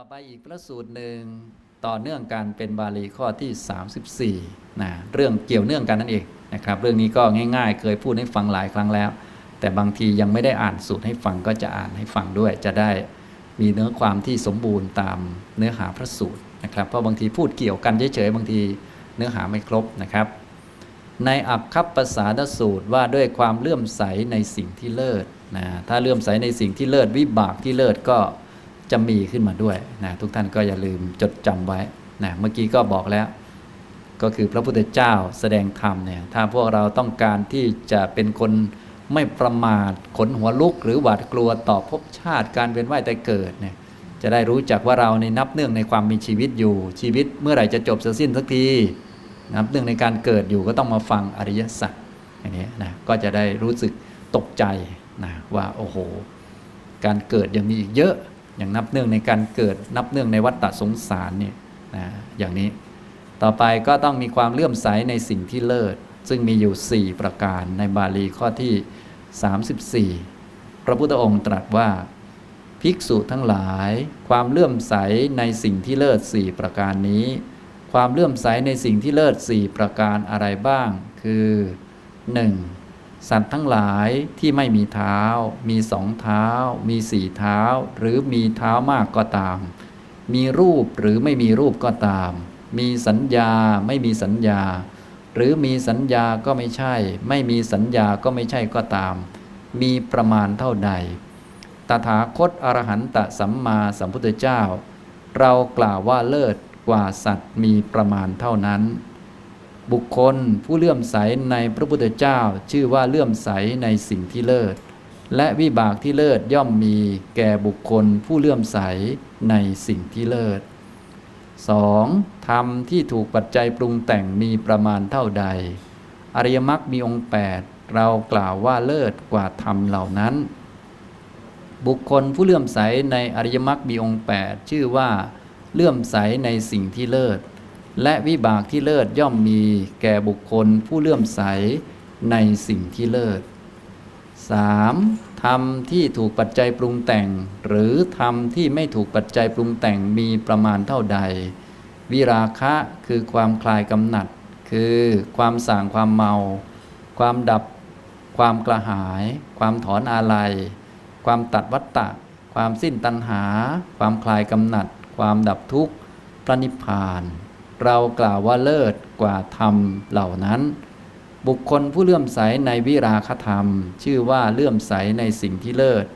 ต่อไปอีกพระสูตรหนึ่งต่อเนื่องกันเป็นบาลีข้อที่ 34นะเรื่องเกี่ยวเนื่องกันนั่นเองนะครับเรื่องนี้ก็ง่าย ๆ เคยพูดให้ฟังหลายครั้งแล้ว แต่บางทียังไม่ได้อ่านสูตรให้ฟังก็จะอ่านให้ฟังด้วย จะได้มีเนื้อความที่สมบูรณ์ตามเนื้อหาพระสูตรนะครับเพราะบางทีพูดเกี่ยวกันเฉยๆบางทีเนื้อหาไม่ครบนะครับ ในอักคัปปสาสูตรว่าด้วยความเลื่อมใสในสิ่งที่เลิศนะถ้าเลื่อมใสในสิ่งที่เลิศวิบากที่เลิศก็ จะมีขึ้นมาด้วยนะทุกท่านก็อย่าลืมจดจำไว้นะเมื่อกี้ก็บอกแล้ว ก็คือพระพุทธเจ้าแสดงธรรมเนี่ยถ้าพวกเราต้องการที่จะเป็นคนไม่ประมาทขนหัวลุก หรือหวาดกลัวต่อภพชาติการเวียนว่ายแต่เกิดเนี่ยจะได้รู้จักว่าเราในนับเนื่องในความมีชีวิตอยู่ ชีวิตเมื่อไหร่จะจบเสียสิ้นสักทีนับเนื่องในการเกิดอยู่ก็ต้องมาฟังอริยสัจอย่างนี้นะก็จะได้รู้สึกตกใจนะว่าโอ้โห การเกิดยังมีอีกเยอะ อย่างนับเนื่องในการเกิดนับเนื่องในวัฏฏะสงสารเนี่ยนะอย่างนี้ ต่อไปก็ต้องมีความเลื่อมใสในสิ่งที่เลิศ ซึ่งมีอยู่ 4 ประการในบาลีข้อที่ 34 พระพุทธองค์ตรัสว่า ภิกษุทั้งหลาย ความเลื่อมใสในสิ่งที่เลิศสี่ประการนี้ ความเลื่อมใสในสิ่งที่เลิศสี่ประการอะไรบ้าง คือ 1. สัตว์ทั้งหลายที่ไม่มีเท้า มีสองเท้า มีสี่เท้า หรือมีเท้ามากก็ตาม มีรูปหรือไม่มีรูปก็ตาม มีสัญญาไม่มีสัญญา หรือมีสัญญาก็ไม่ใช่ ไม่มีสัญญาก็ไม่ใช่ก็ตาม มีประมาณเท่าใด ตถาคตอรหันตสัมมาสัมพุทธเจ้า เรากล่าวว่าเลิศกว่าสัตว์มีประมาณเท่านั้น บุคคลผู้เลื่อมใสในพระพุทธเจ้า ชื่อว่าเลื่อมใสในสิ่งที่เลิศ และวิบากที่เลิศย่อมมีแก่บุคคลผู้เลื่อมใสในสิ่งที่เลิศ 2. ธรรมที่ถูกปัจจัยปรุงแต่งมีประมาณเท่าใด อริยมรรคมีองค์ 8 เรากล่าวว่าเลิศกว่าธรรมเหล่านั้น บุคคลผู้เลื่อมใสในอริยมรรคมีองค์ 8 ชื่อว่า เลื่อมใสในสิ่งที่เลิศ และวิบากที่เลิศย่อมมีแก่บุคคลผู้เลื่อมใสในสิ่งที่เลิศ 3. ธรรมที่ถูกปัจจัยปรุงแต่ง หรือธรรมที่ไม่ถูกปัจจัยปรุงแต่งมีประมาณเท่าใด วิราคะคือความคลายกำหนัด คือความสางความเมา ความดับ ความกระหาย ความถอนอาลัย ความตัดวัตตะ ความสิ้นตัณหา ความคลายกำหนัด ความดับทุกข์พระนิพพาน เรากล่าวว่าเลิศกว่าธรรมเหล่านั้น บุคคลผู้เลื่อมใสในวิราคธรรม ชื่อว่าเลื่อมใสในสิ่งที่เลิศ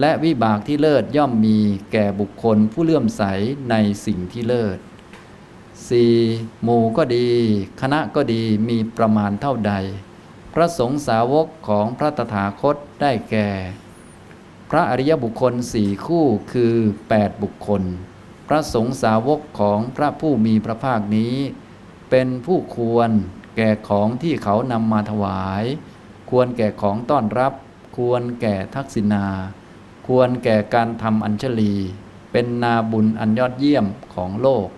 และวิบากที่เลิศย่อมมีแก่บุคคลผู้เลื่อมใสในสิ่งที่เลิศ 4. หมู่ก็ดี คณะก็ดีมีประมาณเท่าใด พระสงฆ์สาวกของพระตถาคตได้แก่ พระอริยบุคคลสี่คู่คือ 8 บุคคล พระสงฆ์สาวกของพระผู้มีพระภาคนี้ เป็นผู้ควรแก่ของที่เขานำมาถวาย ควรแก่ของต้อนรับ ควรแก่ทักษิณา ควรแก่การทำอัญชลี เป็นนาบุญอันยอดเยี่ยมของโลก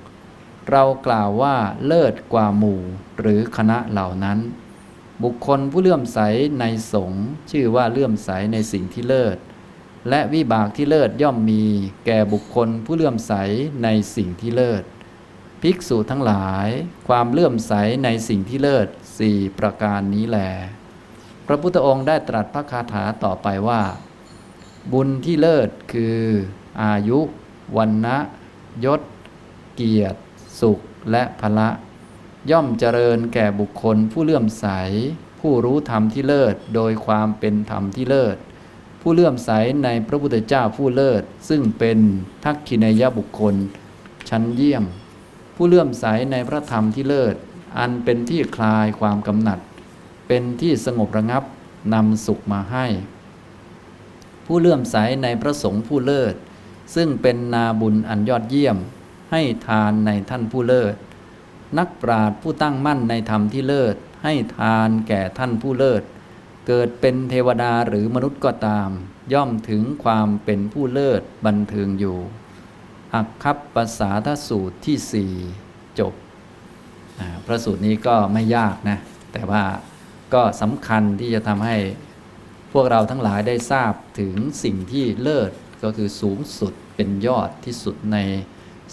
เรากล่าวว่าเลิศกว่าหมู่หรือคณะเหล่านั้น บุคคลผู้เลื่อมใสในสงฆ์ชื่อว่าเลื่อมใสในสิ่งที่เลิศ และวิบากที่เลิศย่อมมี แก่บุคคลผู้เลื่อมใสในสิ่งที่เลิศ ภิกษุทั้งหลาย ความเลื่อมใสในสิ่งที่เลิศสี่ประการนี้แหลพระพุทธองค์ได้ตรัสพระคาถาต่อไปว่า บุญที่เลิศคือ อายุวันนะยศ เกียรติ สุขและพละ ย่อมเจริญแก่บุคคลผู้เลื่อมใส ผู้รู้ธรรมที่เลิศ โดยความเป็นธรรมที่เลิศ ผู้เลื่อมใสในพระพุทธเจ้าผู้เลิศ ซึ่งเป็นทักขินยบุคคล ชั้นเยี่ยม ผู้เลื่อมใสในพระธรรมที่เลิศ อันเป็นที่คลายความกำหนัด เป็นที่สงบระงับนำสุขมาให้ ผู้เลื่อมใสในพระสงฆ์ผู้เลิศ ซึ่งเป็นนาบุญอันยอดเยี่ยม ให้ทานในท่านผู้เลิศ นักปราชญ์ผู้ตั้งมั่นในธรรมที่เลิศ ให้ทานแก่ท่านผู้เลิศ เกิดเป็นเทวดาหรือมนุษย์ก็ตาม ย่อมถึงความเป็นผู้เลิศบันเทิงอยู่ อักคับภาษาทสูตรที่สี่จบพระสูตรนี้ก็ไม่ยากนะ แต่ว่าก็สำคัญที่จะทำให้พวกเราทั้งหลายได้ทราบถึงสิ่งที่เลิศก็คือสูงสุดเป็นยอดที่สุดใน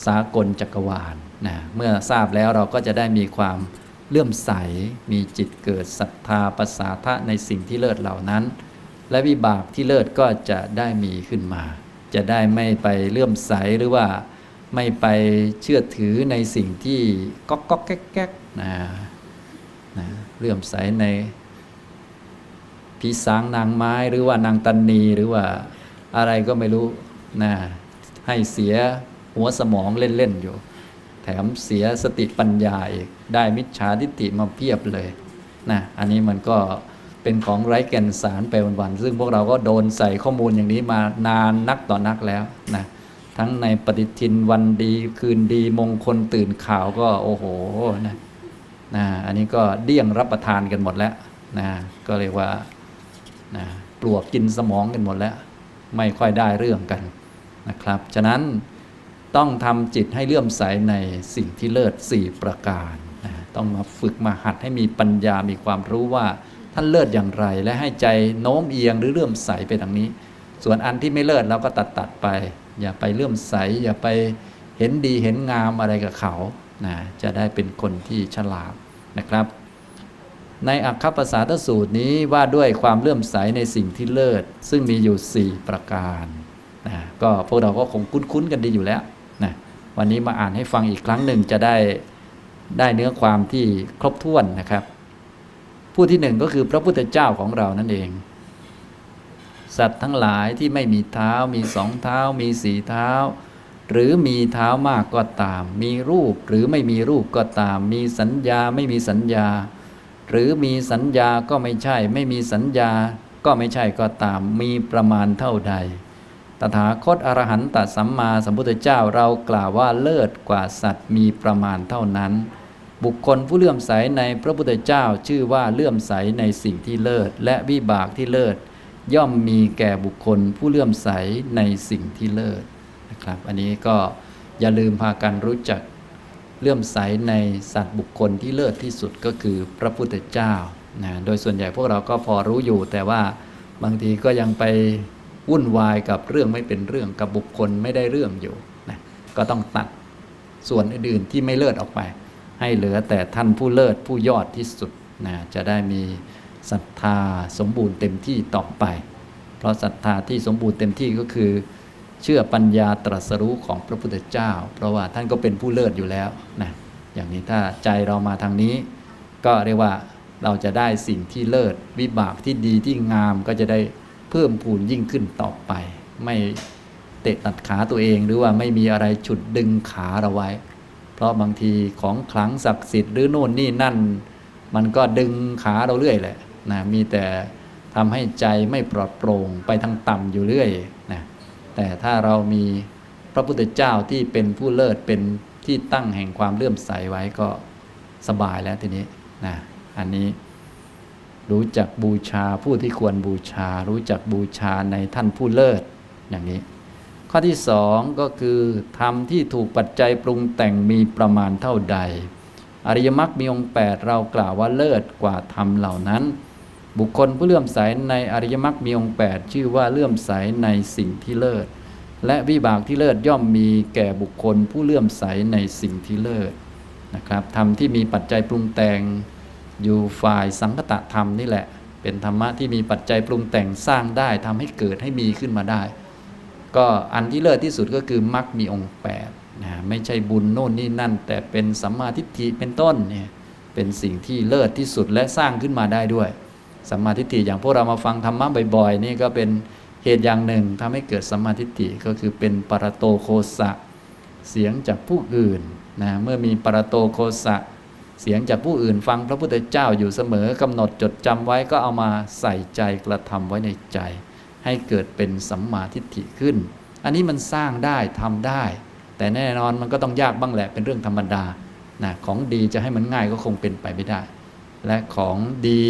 สากลจักรวาลนะเมื่อทราบแล้วเราก็จะได้มีความ เลื่อมใส มีจิตเกิดศรัทธาประสาทะในสิ่งที่เลิศเหล่านั้น และวิบากที่เลิศก็จะได้มีขึ้นมา จะได้ไม่ไปเลื่อมใสหรือว่าไม่ไปเชื่อถือในสิ่งที่ก๊อกก๊อกแก๊กแก๊กนะนะเลื่อมใสในผีสางนางไม้หรือว่านางตันนีหรือว่าอะไรก็ไม่รู้นะให้เสียหัวสมองเล่น ๆ อยู่ แถมเสียสติปัญญาอีก ได้มิจฉาทิฏฐิมาเพียบเลยนะอันนี้มันก็เป็นของไร้แก่นสารไปวันๆซึ่งพวกเราก็โดนใส่ข้อมูลอย่างนี้มานานนักต่อนักแล้วนะทั้งในปฏิทินวันดีคืนดีมงคลตื่นข่าวก็โอ้โหนะนะอันนี้ก็เดี่ยงรับประทานกันหมดแล้วนะก็เรียกว่านะปลวกกินสมองกันหมดแล้ว ไม่ค่อยได้เรื่องกันนะครับ ฉะนั้นต้องทำจิตให้เลื่อมใสในสิ่งที่เลิศสี่ประการ ต้องมาฝึกมาหัดให้มีปัญญามีความรู้ว่าท่านเลิศอย่างไร และให้ใจโน้มเอียงหรือเลื่อมใสไปทางนี้ ส่วนอันที่ไม่เลิศเราก็ตัดตัดไป อย่าไปเลื่อมใส อย่าไปเห็นดีเห็นงามอะไรกับเขานะจะได้เป็นคนที่ฉลาดนะครับ ในอัคคปสาทสูตรนี้ว่าด้วยความเลื่อมใสในสิ่งที่เลิศ ซึ่งมีอยู่ 4 ประการนะก็พวกเราก็คงคุ้นๆกันดีอยู่แล้วนะวันนี้มาอ่านให้ฟังอีกครั้งหนึ่งจะได้ ได้เนื้อความที่ครบถ้วนนะครับ ผู้ที่หนึ่งก็คือพระพุทธเจ้าของเรานั่นเอง สัตว์ทั้งหลายที่ไม่มีเท้า มีสองเท้า มีสีเท้า หรือมีเท้ามากก็ตาม มีรูปหรือไม่มีรูปก็ตาม มีสัญญาไม่มีสัญญา หรือมีสัญญาก็ไม่ใช่ ไม่มีสัญญาก็ไม่ใช่ก็ตาม มีประมาณเท่าใด ตถาคตอรหันตสัมมาสัมพุทธเจ้าเรากล่าวว่าเลิศกว่าสัตว์มีประมาณเท่านั้น บุคคลผู้เลื่อมใสในพระพุทธเจ้าชื่อว่าเลื่อมใสในสิ่งที่เลิศและวิบากที่เลิศย่อมมีแก่บุคคลผู้เลื่อมใสในสิ่งที่เลิศนะครับ อันนี้ก็อย่าลืมพากันรู้จักเลื่อมใสในสัตว์บุคคลที่เลิศที่สุดก็คือพระพุทธเจ้านะโดยส่วนใหญ่พวกเราก็พอรู้อยู่แต่ว่าบางทีก็ยังไป วุ่นวายกับเรื่องไม่เป็นเรื่องกับบุคคลไม่ได้เรื่องอยู่นะก็ต้องตัดส่วนอื่นๆที่ไม่เลิศออกไป ให้เหลือแต่ท่านผู้เลิศผู้ยอดที่สุดนะจะได้มีศรัทธาสมบูรณ์เต็มที่ต่อไป เพราะศรัทธาที่สมบูรณ์เต็มที่ก็คือ เชื่อปัญญาตรัสรู้ของพระพุทธเจ้า เพราะว่าท่านก็เป็นผู้เลิศอยู่แล้วนะอย่างนี้ถ้าใจเรามาทางนี้ ก็เรียกว่าเราจะได้สิ่งที่เลิศวิบากที่ดีที่งามก็จะได้ เพิ่มพูนยิ่งขึ้นต่อไป ไม่เตะตัดขาตัวเองหรือว่าไม่มีอะไรฉุดดึงขาเราไว้ เพราะบางทีของขลังศักดิ์สิทธิ์หรือโน่นนี่นั่น มันก็ดึงขาเราเรื่อยแหละนะมีแต่ทำให้ใจไม่ปลอดโปร่งไปทางต่ำอยู่เรื่อยนะแต่ถ้าเรามีพระพุทธเจ้าที่เป็นผู้เลิศเป็นที่ตั้งแห่งความเลื่อมใสไว้ก็สบายแล้วทีนี้นะอันนี้ รู้จักบูชาผู้ที่ควรบูชา รู้จักบูชาในท่านผู้เลิศอย่างนี้ ข้อที่สองก็คือธรรมที่ถูกปัจจัยปรุงแต่งมีประมาณเท่าใด อริยมรรคมีองค์8เรากล่าวว่าเลิศกว่าธรรมเหล่านั้น บุคคลผู้เลื่อมใสในอริยมรรคมีองค์8ชื่อว่าเลื่อมใสในสิ่งที่เลิศและวิบากที่เลิศย่อมมีแก่บุคคลผู้เลื่อมใสในสิ่งที่เลิศนะครับธรรมที่มีปัจจัยปรุงแต่ง อยู่ฝ่ายสังคตะธรรมนี่แหละ เป็นธรรมะที่มีปัจจัยปรุงแต่งสร้างได้ทำให้เกิดให้มีขึ้นมาได้ ก็อันที่เลิศที่สุดก็คือมรรคมีองค์8นะไม่ใช่บุญโน่นนี่นั่น แต่เป็นสัมมาทิฏฐิเป็นต้นเนี่ยเป็นสิ่งที่เลิศที่สุดและสร้างขึ้นมาได้ด้วยสัมมาทิฏฐิอย่างพวกเรามาฟังธรรมะบ่อยๆ นี่ก็เป็นเหตุอย่างหนึ่งทำให้เกิดสัมมาทิฏฐิก็คือเป็นปรโตโคสะเสียงจากผู้อื่นนะเมื่อมีปรโตโคสะ เสียงจากผู้อื่นฟังพระพุทธเจ้าอยู่เสมอกำหนดจดจำไว้ก็เอามาใส่ใจกระทำไว้ในใจ ให้เกิดเป็นสัมมาทิฏฐิขึ้น อันนี้มันสร้างได้ทำได้ แต่แน่นอนมันก็ต้องยากบ้างแหละเป็นเรื่องธรรมดานะของดีจะให้มันง่ายก็คงเป็นไปไม่ได้ และของดี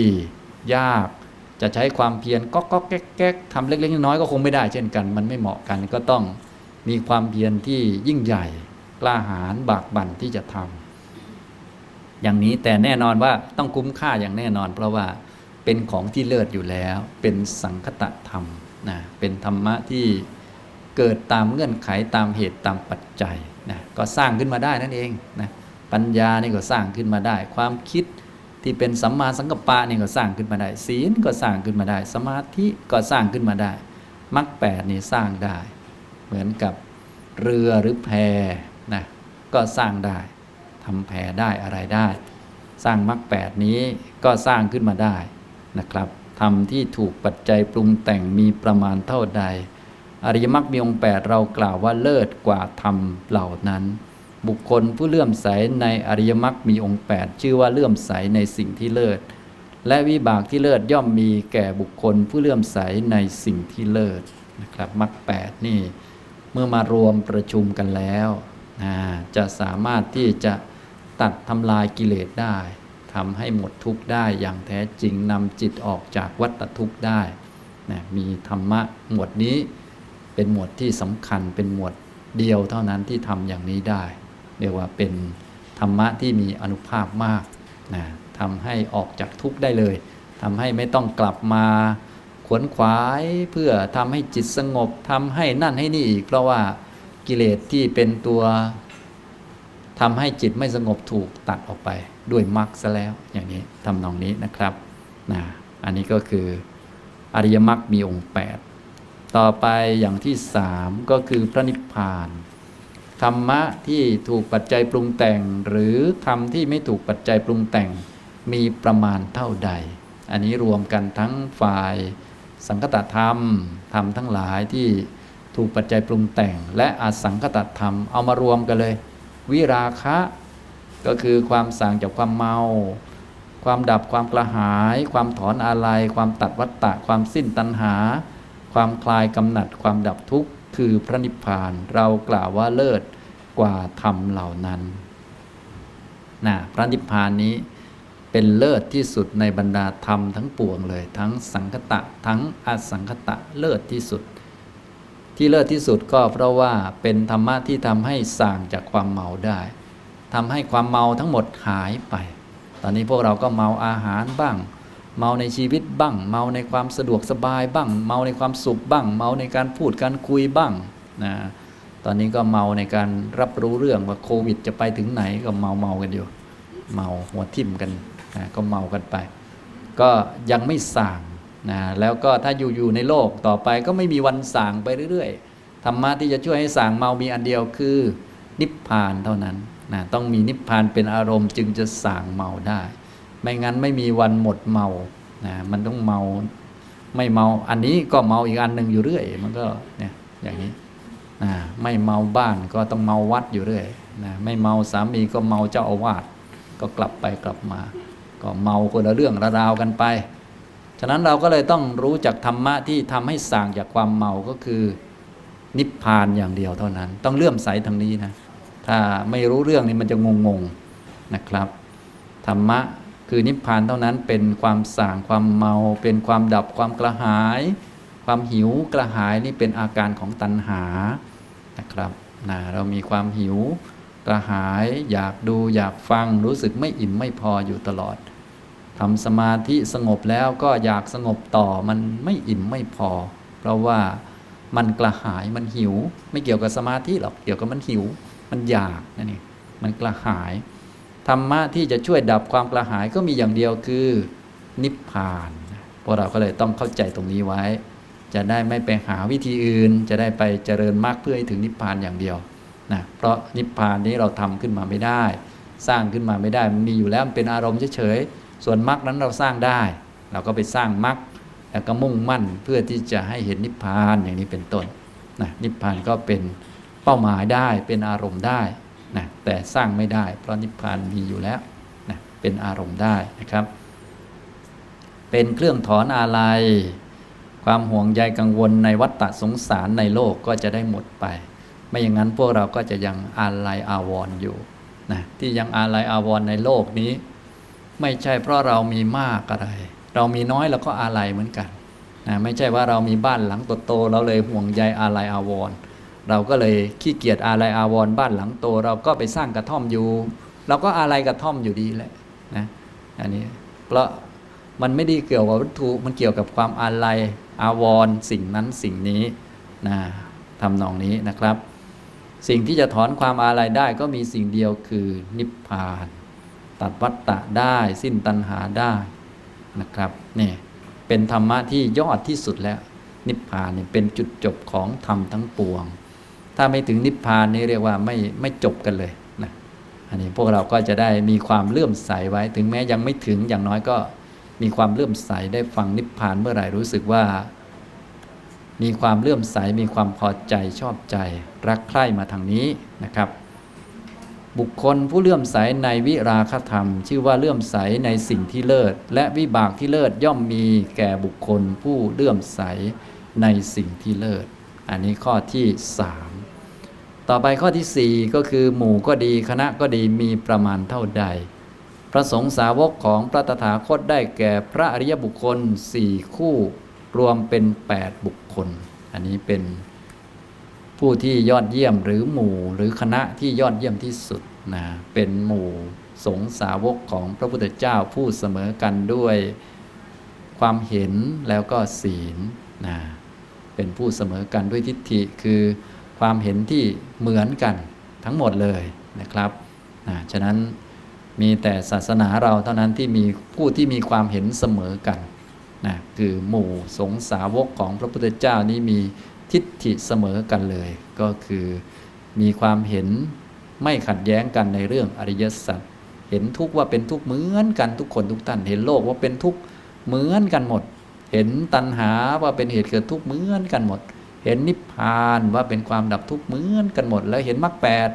ยากจะใช้ความเพียรก็ก็แก๊กแก๊กทำเล็ก ๆ น้อยๆก็คงไม่ได้เช่นกัน มันไม่เหมาะกันก็ต้องมีความเพียรที่ยิ่งใหญ่กล้าหาญบากบั่นที่จะทำ อย่างนี้แต่แน่นอนว่าต้องคุ้มค่าอย่างแน่นอน เพราะว่าเป็นของที่เลิศอยู่แล้ว เป็นสังคตะธรรมนะเป็นธรรมะที่เกิดตามเงื่อนไขตามเหตุตามปัจจัยนะก็สร้างขึ้นมาได้นั่นเองนะปัญญานี่ก็สร้างขึ้นมาได้ ความคิดที่เป็นสัมมาสังกัปปะนี่ก็สร้างขึ้นมาได้ ศีลก็สร้างขึ้นมาได้ สมาธิก็สร้างขึ้นมาได้มรรคแปดนี่สร้างได้ เหมือนกับเรือหรือแพนะก็สร้างได้ ทำแพได้อะไรได้ สร้างมรรคแปดนี้ก็สร้างขึ้นมาได้นะครับทำที่ถูกปัจจัยปรุงแต่งมีประมาณเท่าใด อริยมรรคมีองค์แปดเรากล่าวว่าเลิศกว่าธรรมเหล่านั้น บุคคลผู้เลื่อมใสในอริยมรรคมีองค์แปดชื่อว่าเลื่อมใสในสิ่งที่เลิศ และวิบากที่เลิศย่อมมีแก่บุคคลผู้เลื่อมใสในสิ่งที่เลิศนะครับมรรคแปดนี่ เมื่อมารวมประชุมกันแล้วะจะสามารถที่จะ ตัดทำลายกิเลสได้ทำให้หมดทุกข์ได้อย่างแท้จริงนำจิตออกจากวัฏทุกข์ได้นะมีธรรมะหมวดนี้เป็นหมวดที่สำคัญเป็นหมวดเดียวเท่านั้นที่ทำอย่างนี้ได้ เรียกว่าเป็นธรรมะที่มีอนุภาพมากนะทำให้ออกจากทุกข์ได้เลยทำให้ไม่ต้องกลับมาขวนขวายเพื่อทำให้จิตสงบทำให้นั่นให้นี่อีก เพราะว่ากิเลสที่เป็นตัว ทำให้จิตไม่สงบถูกตัดออกไปด้วยมรรคซะแล้วอย่างนี้ทำนองนี้นะครับนะอันนี้ก็คืออริยมรรคมีองค์ 8 ต่อไปอย่างที่สามก็คือพระนิพพานธรรมะที่ถูกปัจจัยปรุงแต่ง หรือธรรมที่ไม่ถูกปัจจัยปรุงแต่งมีประมาณเท่าใด อันนี้รวมกันทั้งฝ่ายสังคตธรรมธรรมทั้งหลายที่ถูกปัจจัยปรุงแต่ง และอสังคตธรรมเอามารวมกันเลย วิราคะ ก็คือความสางจากความเมา ความดับความกระหาย ความถอนอาลัยความตัดวัตตะ ความสิ้นตัณหา ความคลายกำหนัด ความดับทุกข์ คือพระนิพพาน เรากล่าวว่าเลิศกว่าธรรมเหล่านั้นนะพระนิพพานนี้เป็นเลิศที่สุดในบรรดาธรรมทั้งปวงเลย ทั้งสังคตะ ทั้งอสังคตะเลิศที่สุด ที่เลิศที่สุดก็เพราะว่าเป็นธรรมะที่ทำให้ส่างจากความเมาได้ทำให้ความเมาทั้งหมดหายไป ตอนนี้พวกเราก็เมาอาหารบ้าง เมาในชีวิตบ้าง เมาในความสะดวกสบายบ้าง เมาในความสุขบ้าง เมาในการพูดการคุยบ้างนะตอนนี้ก็เมาในการรับรู้เรื่องว่าโควิด จะไปถึงไหนก็เมาเมากันอยู่ เมาหัวทิ่มกันนะก็เมากันไป ก็ยังไม่ส่าง นะแล้วก็ถ้าอยู่อยู่ในโลกต่อไปก็ไม่มีวันส่างไปเรื่อยๆธรรมะที่จะช่วยให้ส่างเมามีอันเดียวคือ นิพพานเท่านั้นนะต้องมีนิพพานเป็นอารมณ์จึงจะส่างเมาได้ ไม่งั้นไม่มีวันหมดเมานะมันต้องเมาไม่เมาอันนี้ก็เมาอีกอันหนึ่งอยู่เรื่อย มันก็เนี่ยอย่างนี้นะไม่เมาบ้านก็ต้องเมาวัดอยู่เรื่อยนะไม่เมาสามีก็เมาเจ้าอาวาสก็กลับไปกลับมา ก็เมาคนละเรื่องละราวกันไป ฉะนั้นเราก็เลยต้องรู้จักธรรมะที่ทำให้ส่างจากความเมาก็คือ นิพพานอย่างเดียวเท่านั้น ต้องเลื่อมใสทางนี้นะ ถ้าไม่รู้เรื่องนี้มันจะงงๆนะครับ ธรรมะคือนิพพานเท่านั้นเป็นความส่างความเมา เป็นความดับความกระหาย ความหิวกระหายนี่เป็นอาการของตัณหานะครับนะเรามีความหิวกระหาย อยากดูอยากฟังรู้สึกไม่อิ่มไม่พออยู่ตลอด ทำสมาธิสงบแล้วก็อยากสงบต่อมันไม่อิ่มไม่พอ เพราะว่ามันกระหายมันหิว ไม่เกี่ยวกับสมาธิหรอกเกี่ยวกับมันหิว มันอยากนั่นเองมันกระหายธรรมะที่จะช่วยดับความกระหายก็มีอย่างเดียวคือ นิพพานพวกเราก็เลยต้องเข้าใจตรงนี้ไว้ จะได้ไม่ไปหาวิธีอื่น จะได้ไปเจริญมากเพื่อให้ถึงนิพพานอย่างเดียวนะเพราะนิพพานนี้เราทำขึ้นมาไม่ได้ สร้างขึ้นมาไม่ได้มันมีอยู่แล้วมันเป็นอารมณ์เฉยๆ ส่วนมรรคนั้นเราสร้างได้ เราก็ไปสร้างมรรคแล้วก็มุ่งมั่นเพื่อที่จะให้เห็นนิพพานอย่างนี้เป็นต้นนะนิพพานก็เป็นเป้าหมายได้เป็นอารมณ์ได้นะแต่สร้างไม่ได้ เพราะนิพพานมีอยู่แล้วนะเป็นอารมณ์ได้นะครับ เป็นเครื่องถอนอาลัยความห่วงใยกังวลในวัฏฏะสงสารในโลกก็จะได้หมดไป ไม่อย่างนั้นพวกเราก็จะยังอาลัยอาวรณ์อยู่นะที่ยังอาลัยอาวรณ์ในโลกนี้ ไม่ใช่เพราะเรามีมากอะไร เรามีน้อยเราก็อาลัยเหมือนกันนะไม่ใช่ว่าเรามีบ้านหลังโตๆเราเลยห่วงใยอาลัยอาวรณ์เราก็เลยขี้เกียจอาลัยอาวรณ์บ้านหลังโต เราก็ไปสร้างกระท่อมอยู่ เราก็อาลัยกระท่อมอยู่ดีแหละนะอันนี้เพราะมันไม่ได้เกี่ยวกับวัตถุมันเกี่ยวกับความอาลัยอาวรณ์สิ่งนั้นสิ่งนี้นะทำนองนี้นะครับ สิ่งที่จะถอนความอาลัยได้ก็มีสิ่งเดียวคือนิพพาน ตัดวัฏฏะได้สิ้นตัณหาได้นะครับนี่เป็นธรรมะที่ยอดที่สุดแล้ว นิพพานเนี่ยเป็นจุดจบของธรรมทั้งปวง ถ้าไม่ถึงนิพพานนี่เรียกว่าไม่ไม่จบกันเลยนะอันนี้พวกเราก็จะได้มีความเลื่อมใสไว้ ถึงแม้ยังไม่ถึงอย่างน้อยก็มีความเลื่อมใสได้ฟังนิพพานเมื่อไหร่รู้สึกว่า มีความเลื่อมใสมีความพอใจชอบใจ รักใคร่มาทางนี้นะครับ บุคคลผู้เลื่อมใสในวิราคธรรม ชื่อว่าเลื่อมใสในสิ่งที่เลิศ และวิบากที่เลิศย่อมมีแก่บุคคลผู้เลื่อมใสในสิ่งที่เลิศ อันนี้ข้อที่ 3 ต่อไปข้อที่ 4 ก็คือหมู่ก็ดีคณะก็ดีมีประมาณเท่าใด พระสงฆ์สาวกของพระตถาคตได้แก่พระอริยบุคคล 4 คู่รวมเป็น 8 บุคคล อันนี้เป็น ผู้ที่ยอดเยี่ยมหรือหมู่หรือคณะที่ยอดเยี่ยมที่สุดนะเป็นหมู่สงสาวกของพระพุทธเจ้าผู้เสมอกันด้วย ความเห็นแล้วก็ศีลนะเป็นผู้เสมอกันด้วยทิฏฐิคือความเห็นที่เหมือนกันทั้งหมดเลยนะครับนะฉะนั้นมีแต่ศาสนาเราเท่านั้นที่มีผู้ที่มีความเห็นเสมอกันนะคือหมู่สงสาวกของพระพุทธเจ้านี้มี ทิฏฐิเสมอกันเลย ก็คือมีความเห็นไม่ขัดแย้งกันในเรื่องอริยสัจเห็นทุกว่าเป็นทุกเหมือนกันทุกคนทุกท่านเห็นโลกว่าเป็นทุกเหมือนกันหมด เห็นตัณหาว่าเป็นเหตุเกิดทุกเหมือนกันหมด เห็นนิพพานว่าเป็นความดับทุกเหมือนกันหมด แล้วเห็นมรรคแปด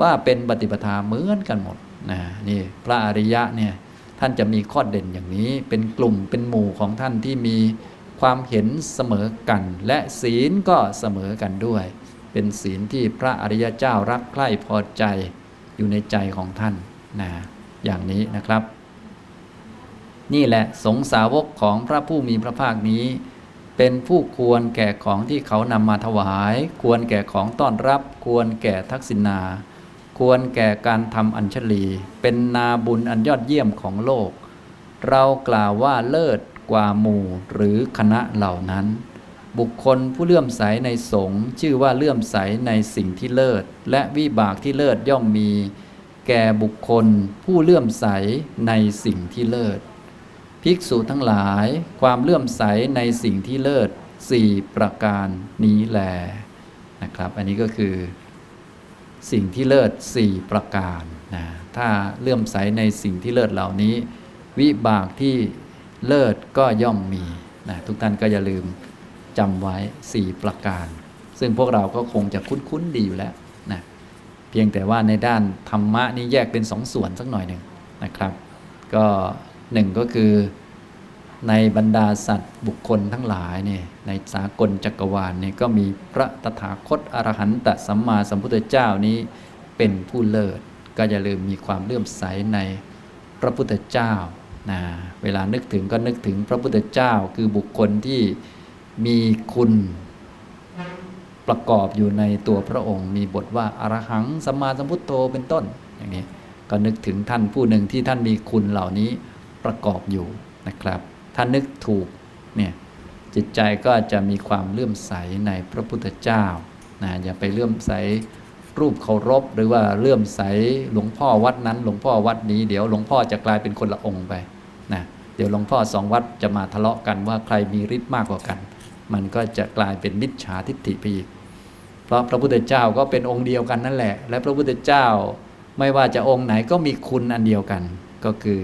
ว่าเป็นปฏิปทาเหมือนกันหมดนะนี่พระอริยะเนี่ยท่านจะมีข้อเด่นอย่างนี้เป็นกลุ่มเป็นหมู่ของท่านที่มี ความเห็นเสมอกัน และศีลก็เสมอกันด้วย เป็นศีลที่พระอริยเจ้ารักใคร่พอใจอยู่ในใจของท่านนะอย่างนี้นะครับ นี่แหละสงสาวกของพระผู้มีพระภาคนี้ เป็นผู้ควรแก่ของที่เขานำมาถวาย ควรแก่ของต้อนรับ ควรแก่ทักษิณา ควรแก่การทำอัญชลี เป็นนาบุญอันยอดเยี่ยมของโลก เรากล่าวว่าเลิศ กว่าหมู่หรือคณะเหล่านั้น บุคคลผู้เลื่อมใสในสงฆ์ชื่อว่าเลื่อมใสในสิ่งที่เลิศ และวิบากที่เลิศย่อมมี แก่บุคคลผู้เลื่อมใสในสิ่งที่เลิศ ภิกษุทั้งหลายความเลื่อมใสในสิ่งที่เลิศสี่ประการนี้แลนะครับ อันนี้ก็คือสิ่งที่เลิศสี่ประการนะถ้าเลื่อมใสในสิ่งที่เลิศเหล่านี้ วิบากที่ เลิศก็ย่อมมีนะทุกท่านก็อย่าลืมจำไว้ 4 ประการ ซึ่งพวกเราก็คงจะคุ้นๆดีอยู่แล้วนะเพียงแต่ว่าในด้านธรรมะนี่แยกเป็นสองส่วนสักหน่อยหนึ่งนะครับ ก็หนึ่งก็คือในบรรดาสัตว์บุคคลทั้งหลายเนี่ยในสากลจักรวาลเนี่ยก็มีพระตถาคตอรหันตสัมมาสัมพุทธเจ้านี้เป็นผู้เลิศ ก็อย่าลืมมีความเลื่อมใสในพระพุทธเจ้า นะเวลานึกถึงก็นึกถึงพระพุทธเจ้าคือบุคคลที่มีคุณประกอบอยู่ในตัวพระองค์ มีบทว่าอรหังสัมมาสัมพุทโธเป็นต้นอย่างนี้ก็นึกถึงท่านผู้หนึ่งที่ท่านมีคุณเหล่านี้ประกอบอยู่นะครับถ้านึกถูกเนี่ยจิตใจก็จะมีความเลื่อมใสในพระพุทธเจ้านะอย่าไปเลื่อมใสรูปเคารพ หรือว่าเลื่อมใสหลวงพ่อวัดนั้น หลวงพ่อวัดนี้เดี๋ยวหลวงพ่อจะกลายเป็นคนละองค์ไป นะเดี๋ยวหลวงพ่อสองวัดจะมาทะเลาะกันว่าใครมีฤทธิ์มากกว่ากัน มันก็จะกลายเป็นมิจฉาทิฏฐิไปอีกเพราะพระพุทธเจ้าก็เป็นองค์เดียวกันนั่นแหละ และพระพุทธเจ้าไม่ว่าจะองค์ไหนก็มีคุณอันเดียวกัน ก็คือ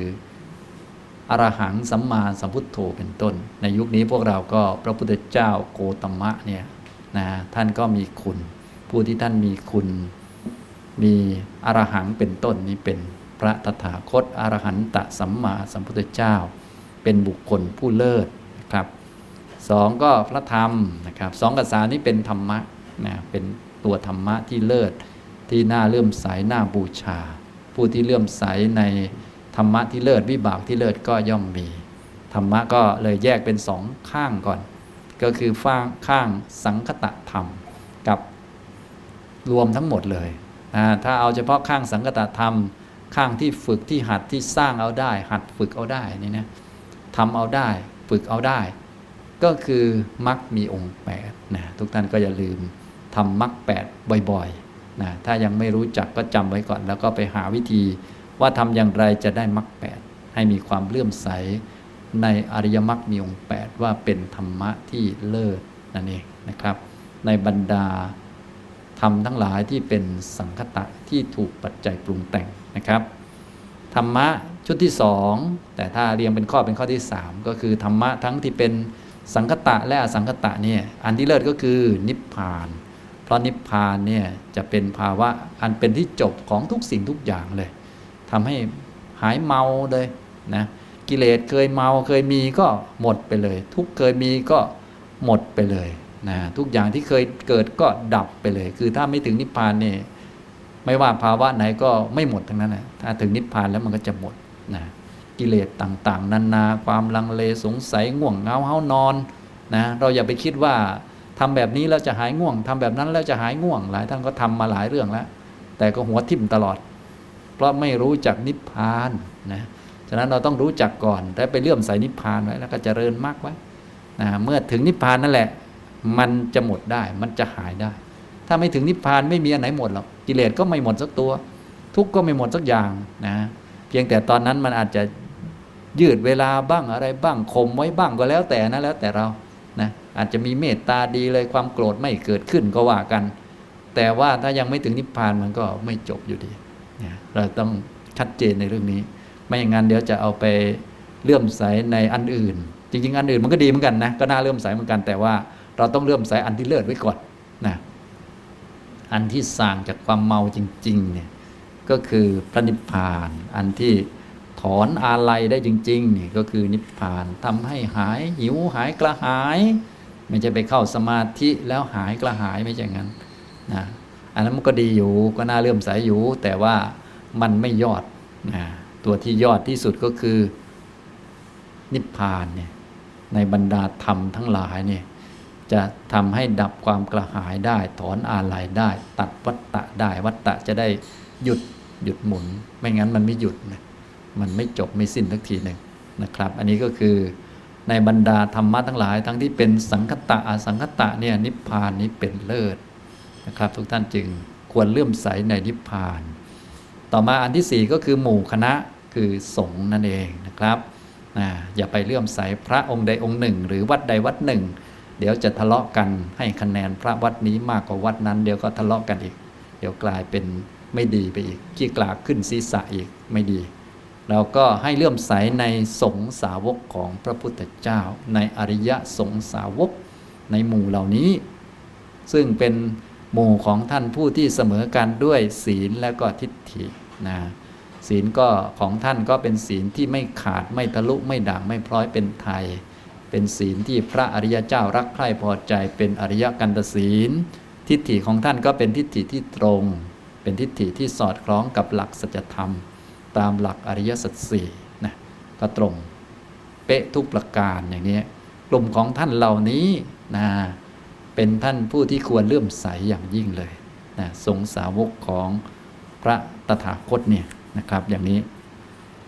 อรหังสัมมาสัมพุทโธเป็นต้น ในยุคนี้พวกเราก็พระพุทธเจ้าโกตมะเนี่ยนะท่านก็มีคุณ ผู้ที่ท่านมีคุณ มีอรหังเป็นต้นนี้เป็น พระตถาคตอรหันตสัมมาสัมพุทธเจ้า เป็นบุคคลผู้เลิศนะครับสองก็พระธรรมนะครับสองกับสามนี้เป็นธรรมะนะเป็นตัวธรรมะที่เลิศที่น่าเลื่อมใสน่าบูชา ผู้ที่เลื่อมใสในธรรมะที่เลิศวิบากที่เลิศก็ย่อมมี ธรรมะก็เลยแยกเป็นสองข้างก่อน ก็คือฟ้างข้างสังคตะธรรม กับรวมทั้งหมดเลยนะถ้าเอาเฉพาะข้างสังคตะธรรม ข้างที่ฝึกที่หัดที่สร้างเอาได้ หัดฝึกเอาได้นี่นะทำเอาได้ฝึกเอาได้ ก็คือมักมีองค์แปดนะทุกท่านก็อย่าลืมทำมรรคแปดบ่อยๆนะถ้ายังไม่รู้จักก็จำไว้ก่อน แล้วก็ไปหาวิธีว่าทำอย่างไรจะได้มรรคแปดให้มีความเลื่อมใส ในอริยมรรคมีองค์แปดว่าเป็นธรรมะที่เลิศนั่นเองนะครับ ในบรรดา ธรรมทั้งหลายที่เป็นสังคตะที่ถูกปัจจัยปรุงแต่งนะครับธรรมะชุดที่สองแต่ถ้าเรียงเป็นข้อเป็นข้อที่สามก็คือธรรมะทั้งที่เป็นสังคตะและอสังคตะเนี่ยอันที่เลิศก็คือนิพพาน เพราะนิพพานเนี่ยจะเป็นภาวะอันเป็นที่จบของทุกสิ่งทุกอย่างเลยทำให้หายเมาเลยนะกิเลสเคยเมาเคยมีก็หมดไปเลย ทุกเคยมีก็หมดไปเลย นะทุกอย่างที่เคยเกิดก็ดับไปเลย คือถ้าไม่ถึงนิพพานเนี่ยไม่ว่าภาวะไหนก็ไม่หมดทั้งนั้นนะถ้าถึงนิพพานแล้วมันก็จะหมดนะกิเลสต่างๆ นานาความลังเลสงสัยง่วงเงาเฮานอนนะเราอย่าไปคิดว่าทำแบบนี้แล้วจะหายง่วงทำแบบนั้นแล้วจะหายง่วง หลายท่านก็ทำมาหลายเรื่องแล้ว แต่ก็หัวทิ่มตลอด เพราะไม่รู้จักนิพพานนะฉะนั้นเราต้องรู้จักก่อน แล้วไปเลื่อมใสนิพพานไว้แล้วก็จเจริญมากไว้นะเมื่อถึงนิพพานนั่นแหละ มันจะหมดได้ มันจะหายได้ ถ้าไม่ถึงนิพพานไม่มีอันไหนหมดหรอกกิเลสก็ไม่หมดสักตัว ทุกข์ก็ไม่หมดสักอย่างนะเพียงแต่ตอนนั้นมันอาจจะยืดเวลาบ้างอะไรบ้างข่มไว้บ้างก็แล้วแต่นะแล้วแต่เรานะอาจจะมีเมตตาดีเลยความโกรธไม่เกิดขึ้นก็ว่ากัน แต่ว่าถ้ายังไม่ถึงนิพพานมันก็ไม่จบอยู่ดีนะเราต้องชัดเจนในเรื่องนี้ ไม่อย่างนั้นเดี๋ยวจะเอาไปเลื่อมใสในอันอื่น จริง ๆ อันอื่นมันก็ดีเหมือนกันนะก็น่าเลื่อมใสเหมือนกันแต่ว่า เราต้องเลื่อมใสอันที่เลิศไว้ก่อนนะอันที่สร้างจากความเมาจริง ๆ เนี่ย ก็คือพระนิพพาน อันที่ถอนอาลัยได้จริงๆนี่ก็คือนิพพานทำให้หายหิวหายกระหาย ไม่ใช่ไปเข้าสมาธิแล้วหายกระหายไม่ใช่งั้นนะอันนั้นมันก็ดีอยู่ก็น่าเลื่อมใสอยู่ แต่ว่ามันไม่ยอดนะตัวที่ยอดที่สุดก็คือนิพพานเนี่ยในบรรดาธรรมทั้งหลายเนี่ย จะทำให้ดับความกระหายได้ ถอนอาลัยได้ ตัดวัตตะได้ วัตตะจะได้หยุดหยุดหมุน ไม่งั้นมันไม่หยุดนะมันไม่จบไม่สิ้นสักทีหนึ่งนะครับ อันนี้ก็คือในบรรดาธรรมะทั้งหลาย ทั้งที่เป็นสังคตะอสังคตะเนี่ยนิพพานนี้เป็นเลิศนะครับ ทุกท่านจึงควรเลื่อมใสในนิพพาน ต่อมาอันที่สี่ก็คือหมู่คณะคือสงฆ์นั่นเองนะครับอย่าไปเลื่อมใสพระองค์ใดองค์หนึ่ง หรือวัดใดวัดหนึ่ง เดี๋ยวจะทะเลาะกันให้คะแนนพระวัดนี้มากกว่าวัดนั้น เดี๋ยวก็ทะเลาะกันอีก เดี๋ยวกลายเป็นไม่ดีไปอีกขี้กลากขึ้นศีรษะอีกไม่ดี เราก็ให้เลื่อมใสในสงสาวกของพระพุทธเจ้า ในอริยสงสาวกในหมู่เหล่านี้ ซึ่งเป็นหมู่ของท่านผู้ที่เสมอกันด้วยศีลและก็ทิฏฐินะศีลก็ของท่านก็เป็นศีลที่ไม่ขาดไม่ทะลุไม่ด่างไม่พร้อยเป็นไทย เป็นศีลที่พระอริยเจ้ารักใคร่พอใจเป็นอริยกันตศีล ทิฏฐิของท่านก็เป็นทิฏฐิที่ตรง เป็นทิฏฐิที่สอดคล้องกับหลักสัจธรรม ตามหลักอริยสัจสี่นะก็ตรง เป๊ะทุกประการอย่างนี้กลุ่มของท่านเหล่านี้นะเป็นท่านผู้ที่ควรเลื่อมใสอย่างยิ่งเลยนะสงสาวกของพระตถาคตเนี่ยนะครับอย่างนี้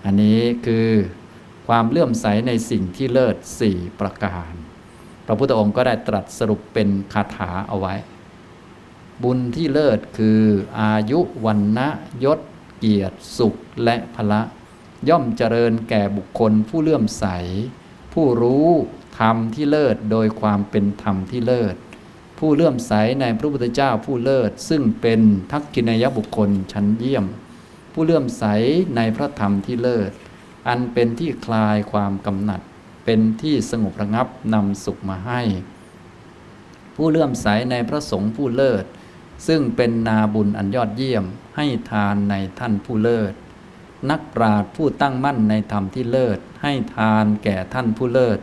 อันนี้คือ ความเลื่อมใสในสิ่งที่เลิศสี่ประการ พระพุทธองค์ก็ได้ตรัสสรุปเป็นคาถาเอาไว้ บุญที่เลิศคืออายุวันนะยศ เกียรติสุขและพละ ย่อมเจริญแก่บุคคลผู้เลื่อมใส ผู้รู้ธรรมที่เลิศโดยความเป็นธรรมที่เลิศ ผู้เลื่อมใสในพระพุทธเจ้าผู้เลิศ ซึ่งเป็นทักกินยบุคคลชั้นเยี่ยม ผู้เลื่อมใสในพระธรรมที่เลิศ อันเป็นที่คลายความกำหนัด เป็นที่สงบระงับนำสุขมาให้ ผู้เลื่อมใสในพระสงฆ์ผู้เลิศ ซึ่งเป็นนาบุญอันยอดเยี่ยมให้ทานในท่านผู้เลิศ นักปราชญ์ผู้ตั้งมั่นในธรรมที่เลิศ ให้ทานแก่ท่านผู้เลิศ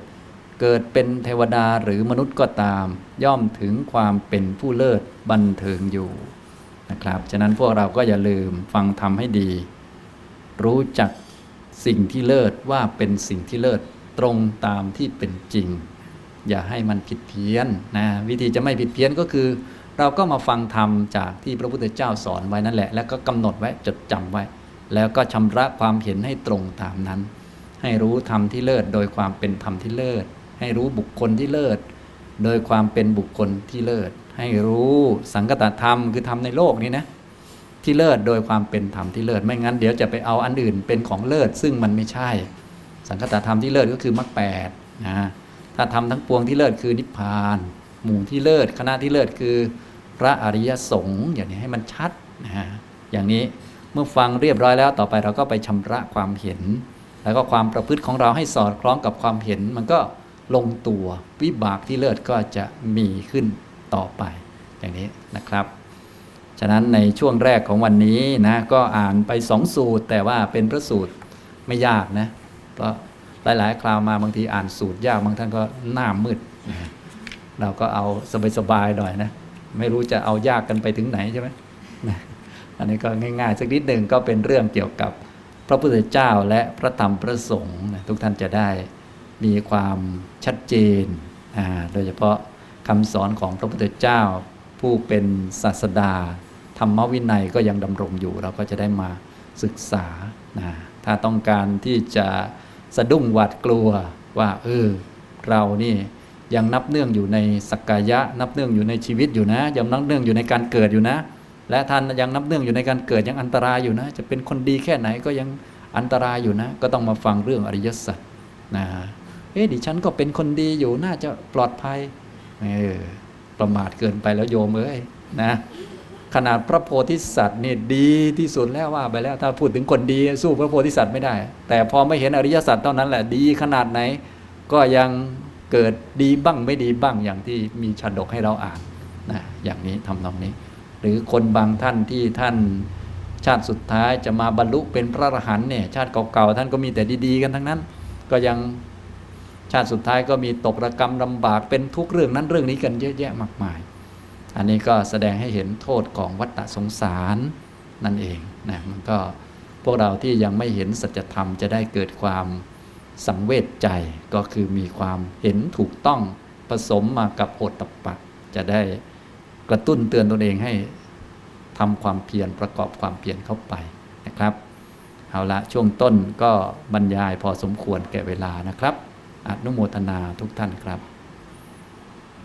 เกิดเป็นเทวดาหรือมนุษย์ก็ตาม ย่อมถึงความเป็นผู้เลิศบันเทิงอยู่นะครับ ฉะนั้นพวกเราก็อย่าลืมฟังธรรมให้ดี รู้จัก สิ่งที่เลิศว่าเป็นสิ่งที่เลิศตรงตามที่เป็นจริง อย่าให้มันผิดเพี้ยนนะวิธีจะไม่ผิดเพี้ยนก็คือ เราก็มาฟังธรรมจากที่พระพุทธเจ้าสอนไว้นั่นแหละ แล้วก็กำหนดไว้จดจำไว้ แล้วก็ชำระความเห็นให้ตรงตามนั้น ให้รู้ธรรมที่เลิศโดยความเป็นธรรมที่เลิศ ให้รู้บุคคลที่เลิศ โดยความเป็นบุคคลที่เลิศ ให้รู้สังกตธรรมคือธรรมในโลกนี้นะ ที่เลิศโดยความเป็นธรรมที่เลิศไม่งั้นเดี๋ยวจะไปเอาอันอื่นเป็นของเลิศซึ่งมันไม่ใช่ สังคตธรรมที่เลิศก็คือมรรคแปดนะถ้าทำทั้งปวงที่เลิศคือนิพพาน หมู่ที่เลิศคณะที่เลิศคือพระอริยสงฆ์อย่างนี้ให้มันชัดนะฮะอย่างนี้เมื่อฟังเรียบร้อยแล้วต่อไปเราก็ไปชำระความเห็น แล้วก็ความประพฤติของเราให้สอดคล้องกับความเห็น มันก็ลงตัววิบากที่เลิศก็จะมีขึ้นต่อไป อย่างนี้นะครับ ฉะนั้นในช่วงแรกของวันนี้นะก็อ่านไปสองสูตร แต่ว่าเป็นพระสูตรไม่ยากนะเพราะหลาย ๆ คราวมาบางทีอ่านสูตรยากบางท่านก็หน้ามืด เราก็เอาสบาย ๆ หน่อยนะ ไม่รู้จะเอายากกันไปถึงไหนใช่ไหมอันนี้ก็ง่าย ๆ สักนิดหนึ่งก็เป็นเรื่องเกี่ยวกับพระพุทธเจ้าและพระธรรมพระสงฆ์ทุกท่านจะได้มีความชัดเจน โดยเฉพาะคำสอนของพระพุทธเจ้าผู้เป็นศาสดา ธรรมวินัยก็ยังดำรงอยู่ เราก็จะได้มาศึกษานะถ้าต้องการที่จะสะดุ้งหวาดกลัวว่าเออเรานี่ยังนับเนื่องอยู่ในสักกายะ นับเนื่องอยู่ในชีวิตอยู่นะ ยังนับเนื่องอยู่ในการเกิดอยู่นะ และท่านยังนับเนื่องอยู่ในการเกิดยังอันตรายอยู่นะ จะเป็นคนดีแค่ไหนก็ยังอันตรายอยู่นะ ก็ต้องมาฟังเรื่องอริยสัจนะเอ๊ะดิฉันก็เป็นคนดีอยู่น่าจะปลอดภัยเออประมาทเกินไปแล้วโยมเอ้ยนะ ขนาดพระโพธิสัตว์นี่ดีที่สุดแล้วว่าไปแล้วถ้าพูดถึงคนดีสู้พระโพธิสัตว์ไม่ได้ แต่พอไม่เห็นอริยสัจเท่านั้นแหละดีขนาดไหน ก็ยังเกิดดีบ้างไม่ดีบ้างอย่างที่มีชาดกให้เราอ่านนะอย่างนี้ทำนองนี้ หรือคนบางท่านที่ท่านชาติสุดท้ายจะมาบรรลุเป็นพระอรหันต์เนี่ยชาติเก่าๆท่านก็มีแต่ดีๆกันทั้งนั้น ก็ยังชาติสุดท้ายก็มีตกระกรรมลำบากเป็นทุกเรื่องนั้นเรื่องนี้กันเยอะแยะมากมาย อันนี้ก็แสดงให้เห็นโทษของวัฏสงสารนั่นเองนะมันก็พวกเราที่ยังไม่เห็นสัจธรรมจะได้เกิดความสังเวชใจก็คือมีความเห็นถูกต้องผสมมากับโอตตปปะ จะได้กระตุ้นเตือนตนเองให้ทำความเพียรประกอบความเพียรเข้าไปนะครับ เอาละช่วงต้นก็บรรยายพอสมควรแก่เวลานะครับอนุโมทนาทุกท่านครับ